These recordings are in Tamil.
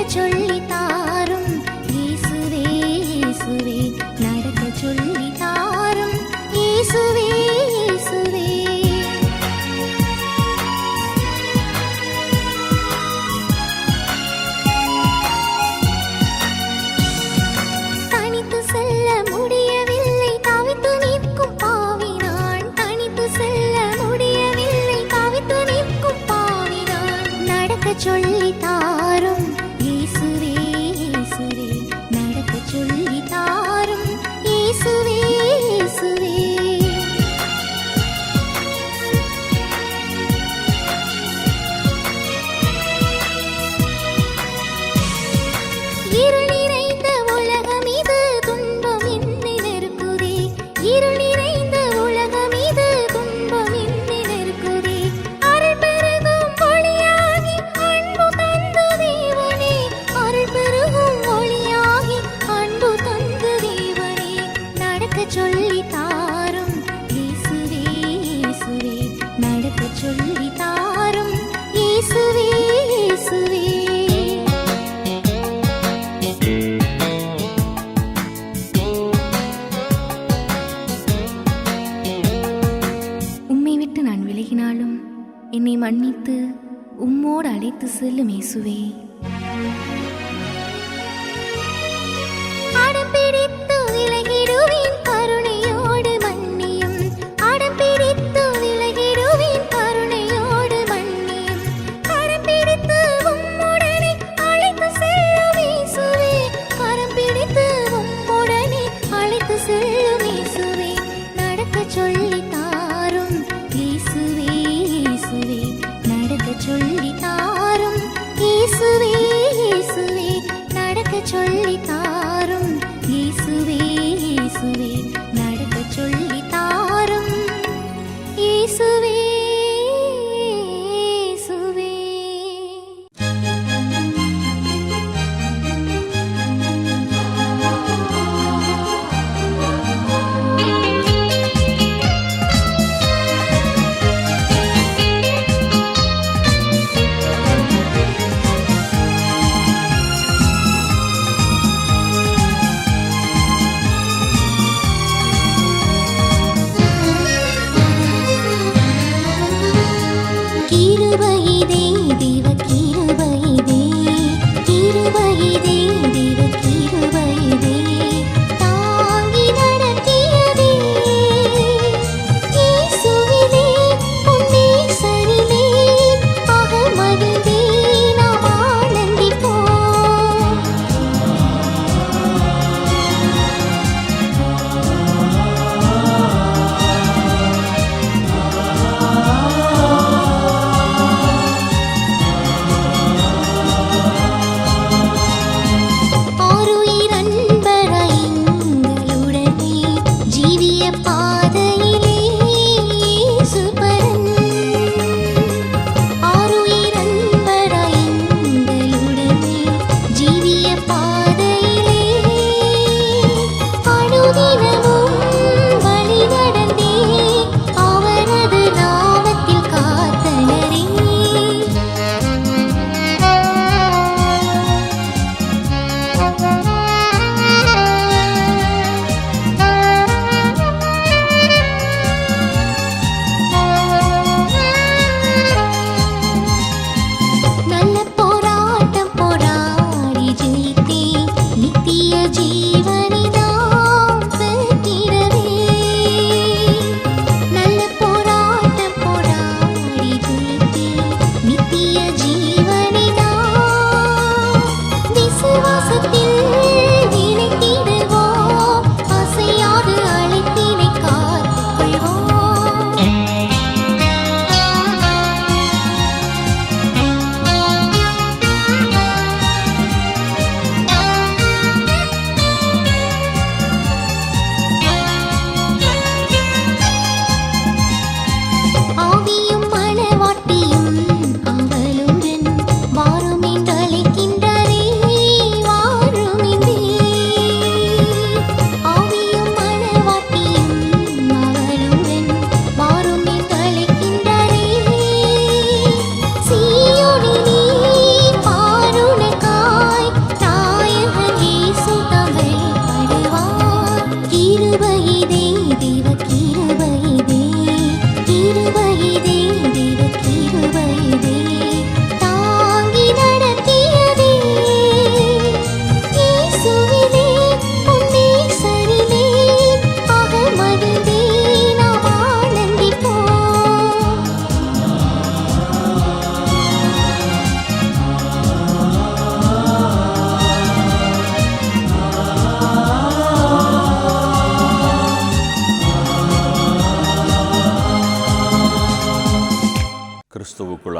நடக்க சொல்லி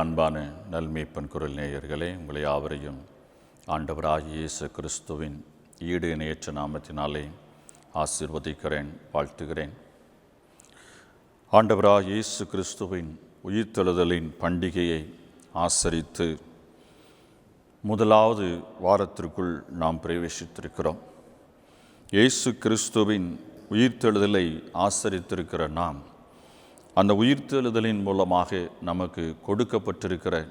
அன்பான நல்மீப்பன் குரல் நேயர்களே உங்களை யாவரையும் ஆண்டவராகிய இயேசு கிறிஸ்துவின் ஈடு இணையற்ற நாமத்தினாலே ஆசிர்வதிக்கிறேன் வாழ்த்துகிறேன். ஆண்டவராக இயேசு கிறிஸ்துவின் உயிர்த்தெழுதலின் பண்டிகையை ஆசரித்து முதலாவது வாரத்திற்குள் நாம் பிரவேசித்திருக்கிறோம். இயேசு கிறிஸ்துவின் உயிர்த்தெழுதலை ஆசரித்திருக்கிற நாம் அந்த உயிர்த்தெழுதலின் மூலமாக நமக்கு கொடுக்கப்பட்டிருக்கிற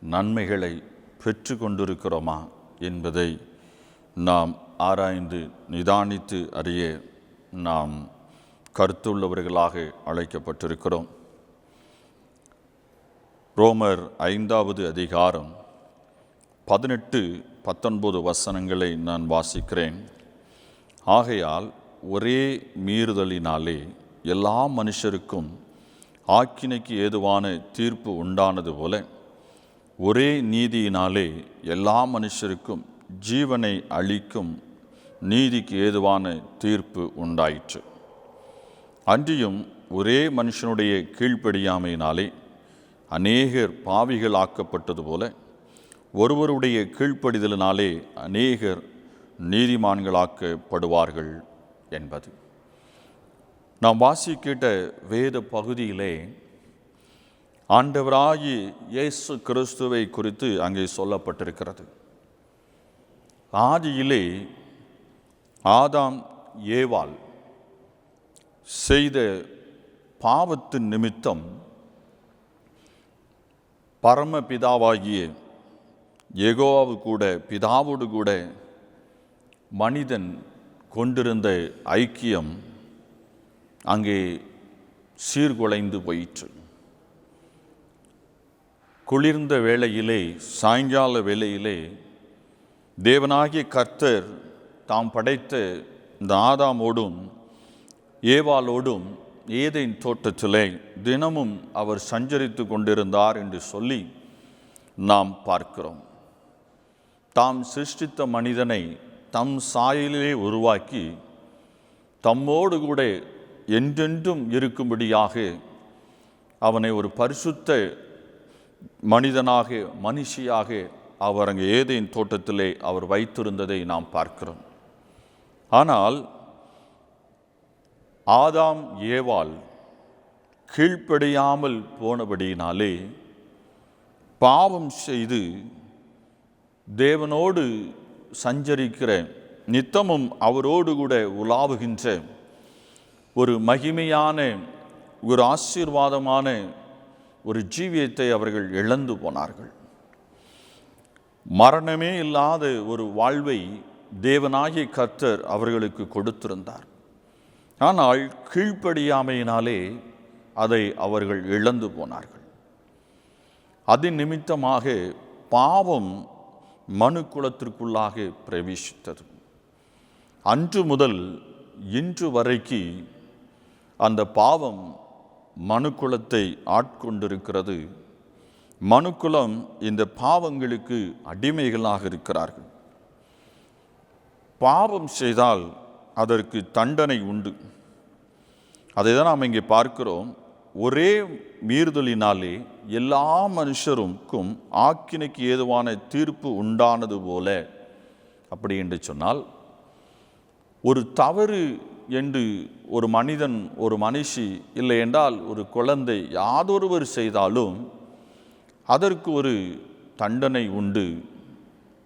நன்மைகளை பெற்று கொண்டிருக்கிறோமா என்பதை நாம் ஆராய்ந்து நிதானித்து அறிய நாம் கருத்துள்ளவர்களாக அழைக்கப்பட்டிருக்கிறோம். ரோமர் ஐந்தாவது அதிகாரம் பதினெட்டு பத்தொன்பது வசனங்களை நான் வாசிக்கிறேன். ஆகையால் ஒரே மீறுதலினாலே எல்லா மனுஷருக்கும் ஆக்கினைக்கு ஏதுவான தீர்ப்பு உண்டானது போல ஒரே நீதியினாலே எல்லா மனுஷருக்கும் ஜீவனை அளிக்கும் நீதிக்கு ஏதுவான தீர்ப்பு உண்டாயிற்று. அன்றியும் ஒரே மனுஷனுடைய கீழ்ப்படியாமையினாலே அநேகர் பாவிகள் ஆக்கப்பட்டது போல ஒருவருடைய கீழ்ப்படிதலினாலே அநேகர் நீதிமான்களாக்கப்படுவார்கள் என்பது. நாம் வாசிக்கிட்ட வேத பகுதியிலே ஆண்டவராகி இயேசு கிறிஸ்துவை குறித்து அங்கே சொல்லப்பட்டிருக்கிறது. ஆதியிலே ஆதாம் ஏவால் செய்த பாவத்தின் நிமித்தம் பரமபிதாவாகிய எகோவாவு கூட பிதாவோடு கூட மனிதன் கொண்டிருந்த ஐக்கியம் அங்கே சீர்குலைந்து போயிற்று. குளிர்ந்த வேளையிலே சாயங்கால வேளையிலே தேவனாகிய கர்த்தர் தாம் படைத்த இந்த ஆதாமோடும் ஏவாளோடும் ஏதேன் தோட்டத்திலே தினமும் அவர் சஞ்சரித்து கொண்டிருந்தார் என்று சொல்லி நாம் பார்க்கிறோம். தாம் சிருஷ்டித்த மனிதனை தம் சாயலிலே உருவாக்கி தம்மோடு கூட என்றென்றும் இருக்கும்படியாக அவனை ஒரு பரிசுத்த மனிதனாக மனுஷியாக அவர் அங்கே ஏதேன் தோட்டத்திலே அவர் வைத்திருந்ததை நாம் பார்க்கிறோம். ஆனால் ஆதாம் ஏவாள் கீழ்ப்படியாமல் போனபடியினாலே பாவம் செய்து தேவனோடு சஞ்சரிக்கிற நித்தமும் அவரோடு கூட உலாவுகின்ற ஒரு மகிமையான ஒரு ஆசீர்வாதமான ஒரு ஜீவியத்தை அவர்கள் இழந்து போனார்கள். மரணமே இல்லாத ஒரு வாழ்வை தேவனாகிய கர்த்தர் அவர்களுக்கு கொடுத்திருந்தார். ஆனால் கீழ்ப்படியாமையினாலே அதை அவர்கள் இழந்து போனார்கள். அது நிமித்தமாக பாவம் மனு குலத்திற்குள்ளாக பிரவேசித்தது. அன்று முதல் இன்று வரைக்கு அந்த பாவம் மனுக்குலத்தை ஆட்கொண்டிருக்கிறது. மனுக்குலம் இந்த பாவங்களுக்கு அடிமைகளாக இருக்கிறார்கள். பாவம் செய்தால் அதற்கு தண்டனை உண்டு. அதை தான் நாம் இங்கே பார்க்கிறோம். ஒரே மீறுதலினாலே எல்லா மனுஷருக்கும் ஆக்கினைக்கு ஏதுவான தீர்ப்பு உண்டானது போல. அப்படி என்று சொன்னால் ஒரு தவறு என்று ஒரு மனிதன் ஒரு மனுஷி இல்லை என்றால் ஒரு குழந்தை யாதொருவர் செய்தாலும் அதற்கு ஒரு தண்டனை உண்டு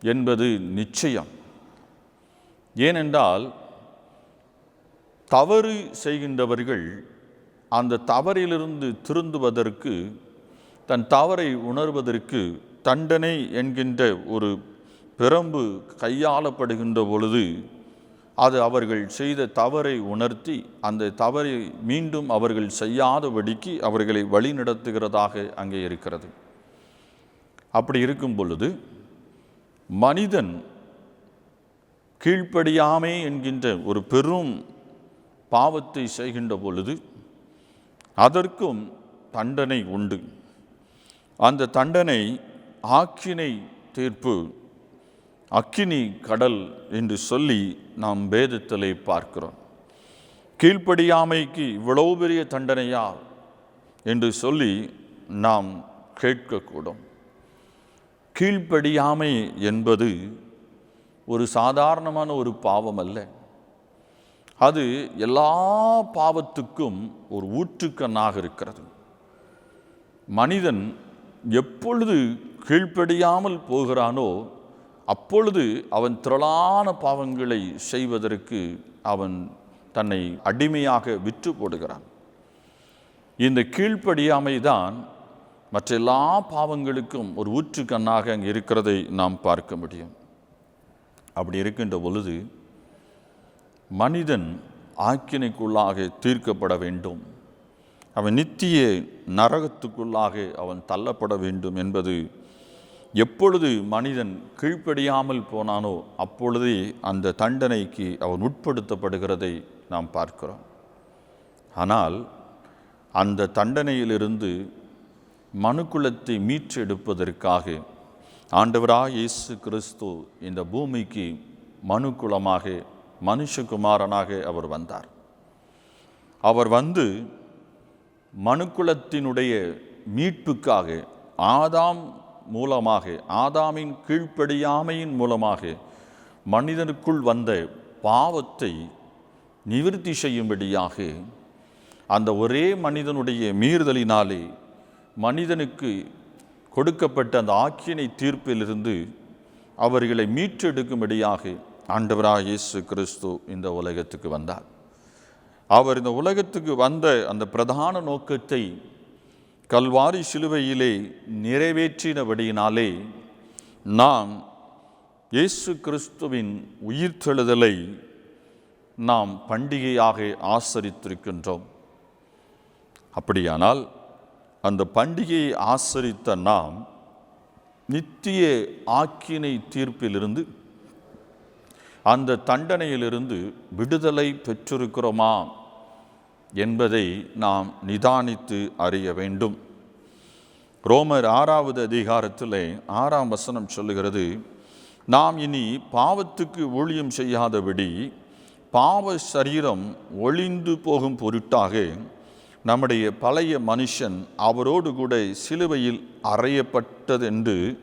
என்பது நிச்சயம். ஏனென்றால் தவறு செய்கின்றவர்கள் அந்த தவறிலிருந்து திருந்துவதற்கு தன் தவறை உணர்வதற்கு தண்டனை என்கின்ற ஒரு பிரம்பு கையாளப்படுகின்ற பொழுது அது அவர்கள் செய்த தவறை உணர்த்தி அந்த தவறை மீண்டும் அவர்கள் செய்யாதபடிக்கு அவர்களை வழிநடத்துகிறதாக அங்கே இருக்கிறது. அப்படி இருக்கும் பொழுது மனிதன் கீழ்ப்படியாமே என்கின்ற ஒரு பெரும் பாவத்தை செய்கின்ற பொழுது அதற்கும் தண்டனை உண்டு. அந்த தண்டனை ஆக்கினை தீர்ப்பு அக்கினி கடல் என்று சொல்லி நாம் வேதத்திலே பார்க்கிறோம். கீழ்ப்படியாமைக்கு இவ்வளவு பெரிய தண்டனையா என்று சொல்லி நாம் கேட்கக்கூடும். கீழ்ப்படியாமை என்பது ஒரு சாதாரணமான ஒரு பாவம் அல்ல. அது எல்லா பாவத்துக்கும் ஒரு ஊற்றுக்கண்ணாக இருக்கிறது. மனிதன் எப்பொழுது கீழ்ப்படியாமல் போகிறானோ அப்பொழுது அவன் திரளான பாவங்களை செய்வதற்கு அவன் தன்னை அடிமையாக விற்று போடுகிறான். இந்த கீழ்ப்படியாமை தான் மற்ற எல்லா பாவங்களுக்கும் ஒரு ஊற்றுக்கண்ணாக அங்கே இருக்கிறதை நாம் பார்க்க முடியும். அப்படி இருக்கின்ற பொழுது மனிதன் ஆக்கினைக்குள்ளாக தீர்க்கப்பட வேண்டும். அவன் நித்திய நரகத்துக்குள்ளாக அவன் தள்ளப்பட வேண்டும் என்பது எப்பொழுது மனிதன் கீழ்ப்படியாமல் போனானோ அப்பொழுதே அந்த தண்டனைக்கு அவன் உட்படுத்தப்படுகிறதை நாம் பார்க்கிறோம். ஆனால் அந்த தண்டனையிலிருந்து மனுக்குலத்தை மீட்டெடுப்பதற்காக ஆண்டவராக இயேசு கிறிஸ்து இந்த பூமிக்கு மனுக்குலமாக மனுஷகுமாரனாக அவர் வந்தார். அவர் வந்து மனுக்குலத்தினுடைய மீட்புக்காக ஆதாம் மூலமாக ஆதாமின் கீழ்ப்படியாமையின் மூலமாக மனிதனுக்குள் வந்த பாவத்தை நிவிருத்தி செய்யும்படியாக அந்த ஒரே மனிதனுடைய மீறுதலினாலே மனிதனுக்கு கொடுக்கப்பட்ட அந்த ஆக்கினை தீர்ப்பிலிருந்து அவர்களை மீட்டெடுக்கும்படியாக ஆண்டவராக இயேசு கிறிஸ்து இந்த உலகத்துக்கு வந்தார். அவர் இந்த உலகத்துக்கு வந்த அந்த பிரதான நோக்கத்தை கல்வாரி சிலுவையிலே நிறைவேற்றினபடியினாலே நாம் இயேசு கிறிஸ்துவின் உயிர்த்தெழுதலை நாம் பண்டிகையாக ஆசரித்திருக்கின்றோம். அப்படியானால் அந்த பண்டிகையை ஆசரித்த நாம் நித்திய ஆக்கினை தீர்ப்பிலிருந்து அந்த தண்டனையிலிருந்து விடுதலை பெற்றிருக்கிறோமா? என்பதை நாம் நிதானித்து அறிய வேண்டும். ரோமர் ஆறாவது அதிகாரத்திலே ஆறாம் வசனம் சொல்லுகிறது நாம் இனி பாவத்துக்கு ஊழியம் செய்யாதபடி பாவ சரீரம் ஒளிந்து போகும் பொருட்டாக நம்முடைய பழைய மனுஷன் அவரோடு கூட சிலுவையில் அறையப்பட்டதென்று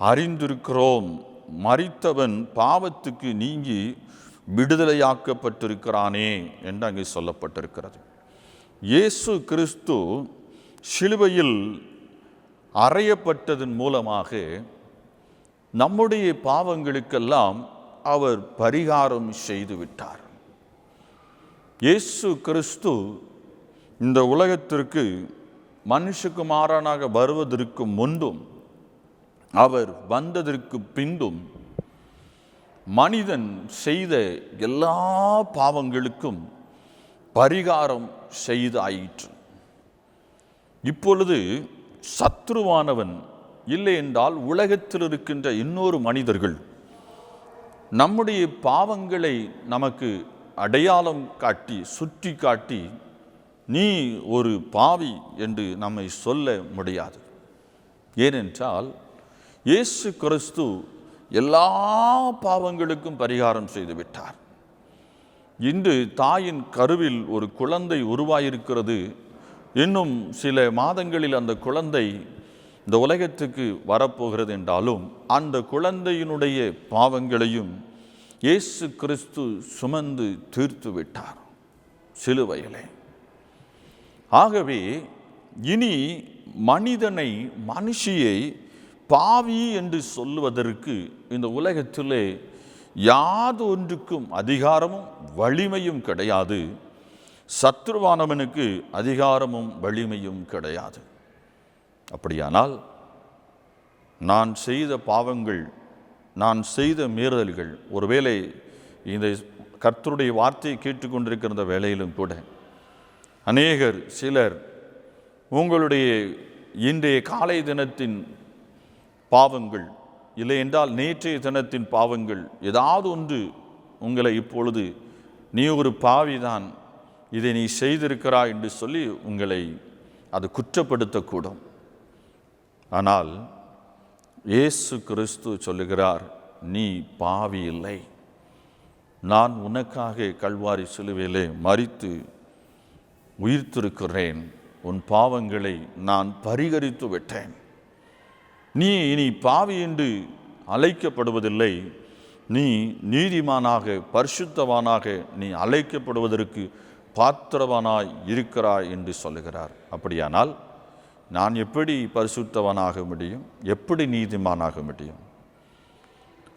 அறிந்திருக்கிறோம். மறித்தவன் பாவத்துக்கு நீங்கி விடுதலையாக்கப்பட்டிருக்கிறானே என்று அங்கே சொல்லப்பட்டிருக்கிறது. இயேசு கிறிஸ்து சிலுவையில் அறையப்பட்டதன் மூலமாக நம்முடைய பாவங்களுக்கெல்லாம் அவர் பரிகாரம் செய்து விட்டார். இயேசு கிறிஸ்து இந்த உலகத்திற்கு மனுஷகுமாரனாக வருவதற்கு முன்பும் அவர் வந்ததற்கு பின்பும் மனிதன் செய்த எல்லா பாவங்களுக்கும் பரிகாரம் செய்தாயிற்று. இப்பொழுது சத்ருவானவன் இல்லை என்றால் உலகத்தில் இருக்கின்ற இன்னொரு மனிதர்கள் நம்முடைய பாவங்களை நமக்கு அடையாளம் காட்டி சுற்றி காட்டி நீ ஒரு பாவி என்று நம்மை சொல்ல முடியாது. ஏனென்றால் இயேசு கிறிஸ்து எல்லா பாவங்களுக்கும் பரிகாரம் செய்து விட்டார். இன்று தாயின் கருவில் ஒரு குழந்தை உருவாயிருக்கிறது. இன்னும் சில மாதங்களில் அந்த குழந்தை இந்த உலகத்துக்கு வரப்போகிறது என்றாலும் அந்த குழந்தையினுடைய பாவங்களையும் இயேசு கிறிஸ்து சுமந்து தீர்த்து விட்டார் சிலுவையிலே. ஆகவே இனி மனிதனை மனுஷியை பாவி என்று சொல்லுவதற்கு இந்த உலகத்திலே யாதொன்றுக்கும் அதிகாரமும் வலிமையும் கிடையாது. சத்ருவானவனுக்கு அதிகாரமும் வலிமையும் கிடையாது. அப்படியானால் நான் செய்த பாவங்கள் நான் செய்த மீறுதல்கள் ஒருவேளை இந்த கர்த்தருடைய வார்த்தையை கேட்டுக்கொண்டிருக்கிற இந்த வேளையிலும் கூட அநேகர் சிலர் உங்களுடைய இன்றைய காலை தினத்தின் பாவங்கள். இல்லை என்றால் நேற்றைய தினத்தின் பாவங்கள். ஏதாவது ஒன்று உங்களை இப்பொழுது நீ ஒரு பாவிதான் இதை நீ செய்திருக்கிறாய் என்று சொல்லி உங்களை அது குற்றப்படுத்தக்கூடும். ஆனால் இயேசு கிறிஸ்து சொல்லுகிறார் நீ பாவி இல்லை. நான் உனக்காக கல்வாரி சிலுவையிலே மறித்து உயிர்த்திருக்கிறேன். உன் பாவங்களை நான் பரிகரித்து விட்டேன். நீ இனி பாவி என்று அழைக்கப்படுவதில்லை. நீ நீதிமானாக பரிசுத்தவானாக நீ அழைக்கப்படுவதற்கு பாத்திரவானாய் இருக்கிறாய் என்று சொல்லுகிறார். அப்படியானால் நான் எப்படி பரிசுத்தவனாக முடியும்? எப்படி நீதிமானாக முடியும்?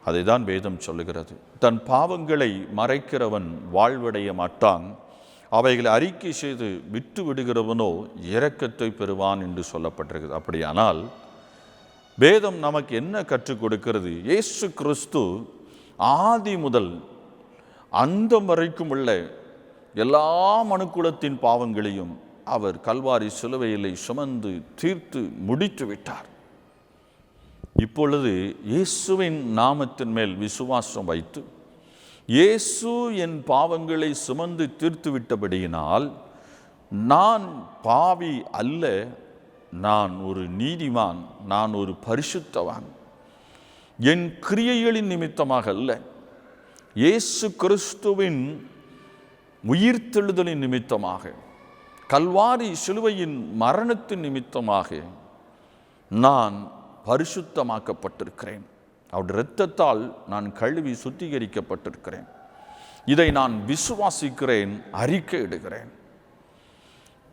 அதைதான் வேதம் சொல்லுகிறது. தன் பாவங்களை மறைக்கிறவன் வாழ்வடைய மாட்டான். அவைகளை அறிக்கை செய்து விட்டு விடுகிறவனோ இரக்கத்தை பெறுவான் என்று சொல்லப்பட்டிருக்கிறது. அப்படியானால் வேதம் நமக்கு என்ன கற்றுக் கொடுக்கிறது? இயேசு கிறிஸ்து ஆதி முதல் அந்தம் வரைக்கும் உள்ள எல்லா மனுக்குலத்தின் பாவங்களையும் அவர் கல்வாரி சிலுவையிலே சுமந்து தீர்த்து முடித்து விட்டார். இப்பொழுது இயேசுவின் நாமத்தின் மேல் விசுவாசம் வைத்து இயேசு என் பாவங்களை சுமந்து தீர்த்து விட்டபடியினால் நான் பாவி அல்ல நான் ஒரு நீதிமான் நான் ஒரு பரிசுத்தவான். என் கிரியைகளின் நிமித்தமாக அல்ல இயேசு கிறிஸ்துவின் உயிர்த்தெழுதலின் நிமித்தமாக கல்வாரி சிலுவையின் மரணத்தின் நிமித்தமாக நான் பரிசுத்தமாக்கப்பட்டிருக்கிறேன். அவருடைய இரத்தத்தால் நான் கழுவி சுத்திகரிக்கப்பட்டிருக்கிறேன். இதை நான் விசுவாசிக்கிறேன் அறிக்கை இடுகிறேன்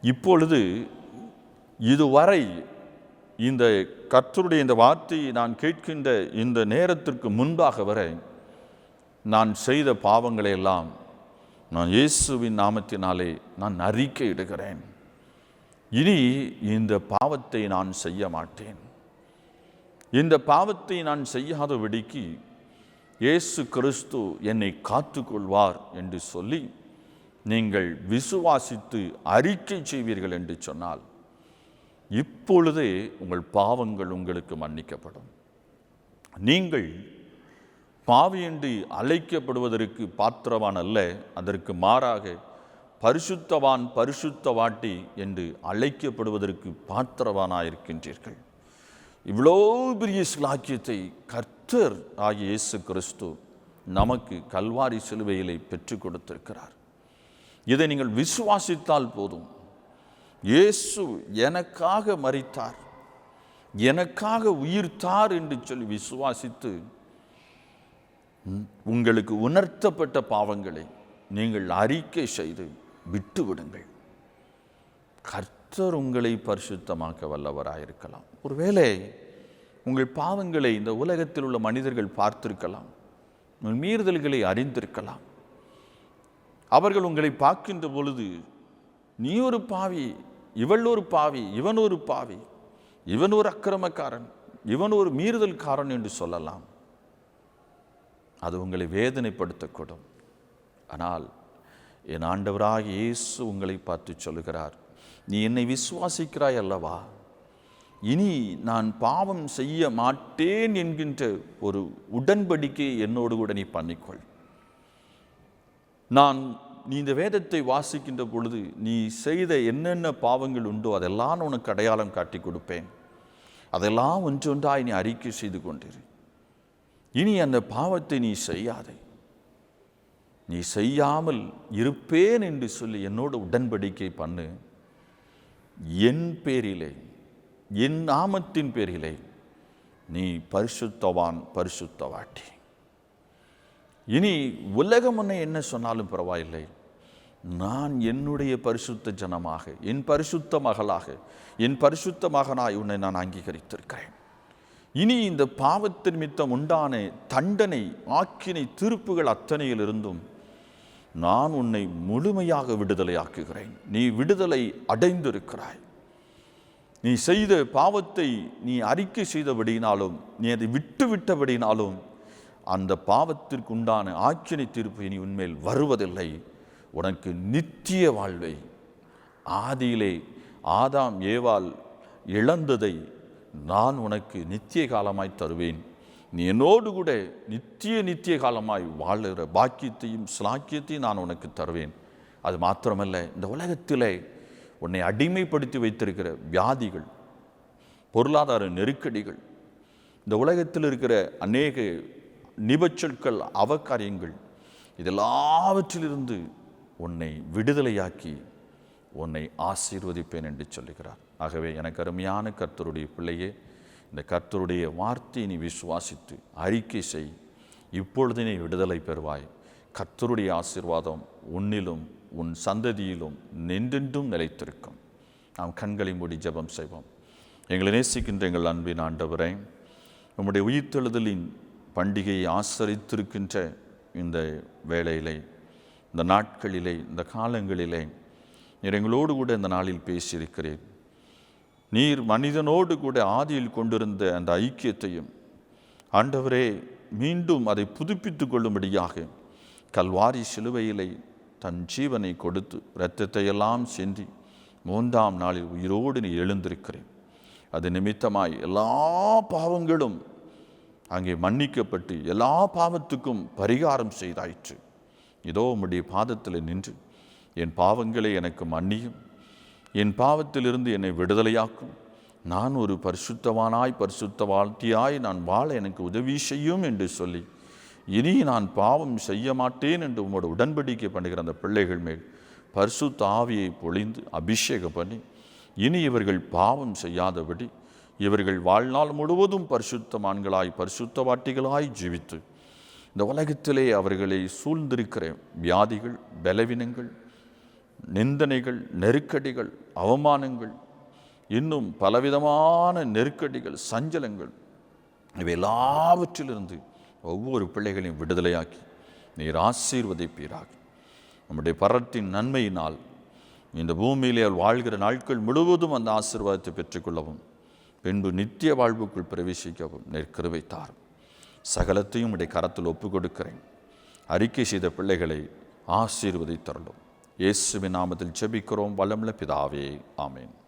இப்பொழுது இதுவரை இந்த கர்த்தருடைய இந்த வார்த்தையை நான் கேட்கின்ற இந்த நேரத்திற்கு முன்பாக வரை நான் செய்த பாவங்களை எல்லாம் நான் இயேசுவின் நாமத்தினாலே நான் அறிக்கை இடுகிறேன். இனி இந்த பாவத்தை நான் செய்ய மாட்டேன். இந்த பாவத்தை நான் செய்யாத வெடிக்கு இயேசு கிறிஸ்து என்னை காத்துக்கொள்வார் என்று சொல்லி நீங்கள் விசுவாசித்து அறிக்கை செய்வீர்கள் என்று சொன்னால் இப்பொழுதே உங்கள் பாவங்கள் உங்களுக்கு மன்னிக்கப்படும். நீங்கள் பாவி அழைக்கப்படுவதற்கு பாத்திரவான் அல்ல அதற்கு மாறாக பரிசுத்தவான் பரிசுத்தவாட்டி என்று அழைக்கப்படுவதற்கு பாத்திரவானாயிருக்கின்றீர்கள். இவ்வளோ பெரிய சிலாக்கியத்தை கர்த்தர் ஆகிய இயேசு கிறிஸ்து நமக்கு கல்வாரி சிலுவையிலே பெற்றுக் கொடுத்திருக்கிறார். இதை நீங்கள் விசுவாசித்தால் போதும். இயேசு எனக்காக மறித்தார் எனக்காக உயிர்த்தார் என்று சொல்லி விசுவாசித்து உங்களுக்கு உணர்த்தப்பட்ட பாவங்களை நீங்கள் அறிக்கை செய்து விட்டு விடுங்கள் கர்த்தர் உங்களை பரிசுத்தமாக்க வல்லவராயிருக்கலாம். ஒருவேளை உங்கள் பாவங்களை இந்த உலகத்தில் உள்ள மனிதர்கள் பார்த்திருக்கலாம் உங்கள் மீறுதல்களை அறிந்திருக்கலாம். அவர்கள் உங்களை பார்க்கின்ற பொழுது நீ ஒரு பாவி இவள் ஒரு பாவி இவன் ஒரு பாவி இவன் ஒரு அக்கிரமக்காரன் இவன் ஒரு மீறுதல்காரன் என்று சொல்லலாம். அது உங்களை வேதனைப்படுத்தக்கூடும். ஆனால் என் ஆண்டவராக இயேசு உங்களை பார்த்து சொல்லுகிறார் நீ என்னை விசுவாசிக்கிறாய் அல்லவா? இனி நான் பாவம் செய்ய மாட்டேன் என்கின்ற ஒரு உடன்படிக்கை என்னோடு கூட நீ பண்ணிக்கொள். நான் நீ இந்த வேதத்தை வாசிக்கின்ற பொழுது நீ செய்த என்னென்ன பாவங்கள் உண்டோ அதெல்லாம் நான் உனக்கு அடையாளம் காட்டி கொடுப்பேன். அதெல்லாம் ஒன்றொன்றாய் நீ அறிக்கை செய்து கொண்டிரு. இனி அந்த பாவத்தை நீ செய்யாதே. நீ செய்யாமல் இருப்பேன் என்று சொல்லி என்னோட உடன்படிக்கை பண்ணு. என் பேரிலே என் நாமத்தின் பேரிலே நீ பரிசுத்தவான் பரிசுத்தவாட்டி. இனி உலகம் உன்னை என்ன சொன்னாலும் பரவாயில்லை. நான் என்னுடைய பரிசுத்த ஜனமாக என் பரிசுத்த மகளாக என் பரிசுத்த மகனாய் உன்னை நான் அங்கீகரித்திருக்கிறேன். இனி இந்த பாவத்தின் மித்தம் உண்டான தண்டனை ஆக்கினை தீர்ப்புகள் அத்தனையிலிருந்தும் நான் உன்னை முழுமையாக விடுதலையாக்குகிறேன். நீ விடுதலை அடைந்திருக்கிறாய். நீ செய்த பாவத்தை நீ அறிக்கை செய்தபடியினாலும் நீ அதை விட்டு விட்டபடினாலும் அந்த பாவத்திற்குண்டான ஆச்சனை தீர்ப்பு இனி உன்மேல் வருவதில்லை. உனக்கு நித்திய வாழ்வை. ஆதியிலே ஆதாம் ஏவால் இழந்ததை நான் உனக்கு நித்திய காலமாய் தருவேன். நீ என்னோடு கூட நித்திய நித்திய காலமாய் வாழுகிற பாக்கியத்தையும் சிலாக்கியத்தையும் நான் உனக்கு தருவேன். அது மாத்திரமல்ல இந்த உலகத்திலே உன்னை அடிமைப்படுத்தி வைத்திருக்கிற வியாதிகள் பொருளாதார நெருக்கடிகள் இந்த உலகத்தில் இருக்கிற அநேக நிபச்சொற்கள் அவக்காரியங்கள் இதெல்லாவற்றிலிருந்து உன்னை விடுதலையாக்கி உன்னை ஆசீர்வதிப்பேன் என்று சொல்லுகிறார். ஆகவே எனக்கு அருமையான கர்த்தருடைய பிள்ளையே இந்த கர்த்தருடைய வார்த்தையை நீ விசுவாசித்து அறிக்கை செய். இப்பொழுது நீ விடுதலை பெறுவாய். கர்த்தருடைய ஆசீர்வாதம் உன்னிலும் உன் சந்ததியிலும் நின்றென்றும் நிலைத்திருக்கும். நாம் கண்களை மூடி ஜெபம் செய்வோம். எங்களை நேசிக்கின்ற எங்கள் அன்பின் ஆண்டவரை உம்முடைய உயிர்த்தெழுதலின் பண்டிகையை ஆசரித்திருக்கின்ற இந்த வேளையிலே இந்த நாட்களிலே இந்த காலங்களிலே நீர் எங்களோடு கூட இந்த நாளில் பேசியிருக்கிறேன் நீர் மனிதனோடு கூட ஆதியில் கொண்டிருந்த அந்த ஐக்கியத்தையும் ஆண்டவரே மீண்டும் அதை புதுப்பித்து கொள்ளும்படியாக கல்வாரி சிலுவையிலே தன் ஜீவனை கொடுத்து இரத்தத்தை எல்லாம் சிந்தி மூன்றாம் நாளில் உயிரோடு நீ எழுந்திருக்கிறேன். அது நிமித்தமாய் எல்லா பாவங்களும் அங்கே மன்னிக்கப்பட்டு எல்லா பாவத்துக்கும் பரிகாரம் செய்தாயிற்று. இதோ உம்முடைய பாதத்தில் நின்று என் பாவங்களை எனக்கு மன்னியும். என் பாவத்திலிருந்து என்னை விடுதலையாக்கும். நான் ஒரு பரிசுத்தவானாய் பரிசுத்த வாழ்த்தியாய் நான் வாழ எனக்கு உதவி செய்யும் என்று சொல்லி இனி நான் பாவம் செய்ய மாட்டேன் என்று உங்களோட உடன்படிக்கை பண்ணுகிற அந்த பிள்ளைகள் மேல் பரிசுத்த ஆவியை பொழிந்து அபிஷேகம் பண்ணி இனி இவர்கள் பாவம் செய்யாதபடி இவர்கள் வாழ்நாள் முழுவதும் பரிசுத்தமான்களாய் பரிசுத்தவாட்டிகளாய் ஜீவித்து இந்த உலகத்திலே அவர்களை சூழ்ந்திருக்கிற வியாதிகள் பலவீனங்கள் நிந்தனைகள் நெருக்கடிகள் அவமானங்கள் இன்னும் பலவிதமான நெருக்கடிகள் சஞ்சலங்கள் இவை எல்லாவற்றிலிருந்து ஒவ்வொரு பிள்ளைகளையும் விடுதலையாக்கி நீர் ஆசீர்வதிப்பீராக. நம்முடைய பரத்தின் நன்மையினால் இந்த பூமியிலே வாழ்கிற நாட்கள் முழுவதும் அந்த ஆசீர்வாதத்தை பெற்றுக்கொள்ளவும் பின்பு நித்திய வாழ்வுக்குள் பிரவேசிக்கவும் நெற்கருவை தாரும். சகலத்தையும் உடைய கரத்தில் ஒப்புக் கொடுக்கிறேன் அறிக்கை செய்த பிள்ளைகளை ஆசீர்வதித்தருளும். இயேசுவின் நாமத்தில் ஜெபிக்கிறோம். வளமுள்ள பிதாவே. ஆமேன்.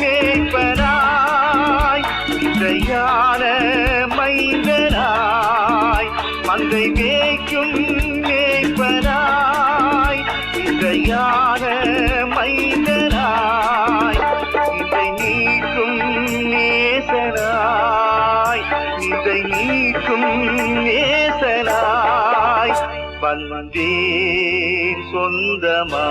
மேய்ப்பனாய் இசையான மைந்தனாய் மந்தை மேய்க்கும் மேய்ப்பனாய் இசையான மைந்தனாய் இதை நீக்கும் நேசனாய் இதை நீக்கும் நேசனாய் வந்தேன் சொந்தமா